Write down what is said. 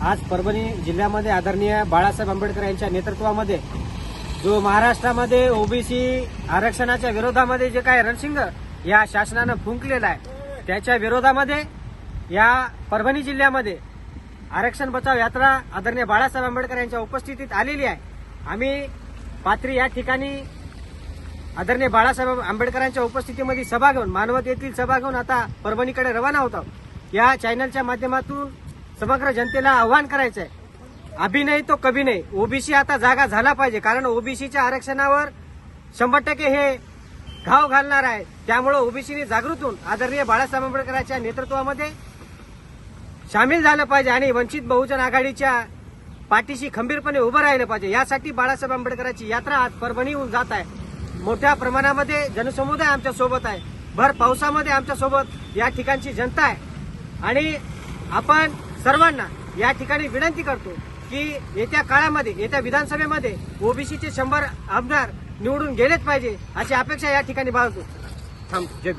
आज परभणी जिल्ह्यामध्ये आदरणीय बाळासाहेब आंबेडकर यांच्या नेतृत्वामध्ये जो महाराष्ट्रामध्ये ओबीसी आरक्षणाच्या विरोधामध्ये जे काय रणशिंग या शासनानं फुंकलेला आहे त्याच्या विरोधामध्ये या परभणी जिल्ह्यामध्ये आरक्षण बचाव यात्रा आदरणीय बाळासाहेब आंबेडकर यांच्या उपस्थितीत आलेली आहे. आम्ही पात्री या ठिकाणी आदरणीय बाळासाहेब आंबेडकरांच्या उपस्थितीमध्ये सभा घेऊन मानवत येथील सभा घेऊन आता परभणीकडे रवाना होत आहोत. या चॅनलच्या माध्यमातून समग्र जनतेला आव्हान करायचं आहे अभिनय तो कभी नाही ओबीसी आता जागा झाला पाहिजे. कारण ओबीसीच्या आरक्षणावर शंभर टक्के हे घाव घालणार आहे. त्यामुळे ओबीसीने जागृत होऊन आदरणीय बाळासाहेब आंबेडकरांच्या नेतृत्वामध्ये सामील झालं पाहिजे आणि वंचित बहुजन आघाडीच्या पाठीशी खंबीरपणे उभं राहिलं पाहिजे. यासाठी बाळासाहेब आंबेडकरांची यात्रा आज परभणीहून जात आहे. मोठ्या प्रमाणामध्ये जनसमुदाय आमच्यासोबत आहे. भर पावसामध्ये आमच्यासोबत या ठिकाणची जनता आहे. आणि आपण सर्वांना या ठिकाणी विनंती करतो की येत्या काळामध्ये येत्या विधानसभेमध्ये ओबीसीचे शंभर आमदार निवडून गेलेच पाहिजे अशी अपेक्षा या ठिकाणी बाळगतो. थांब जय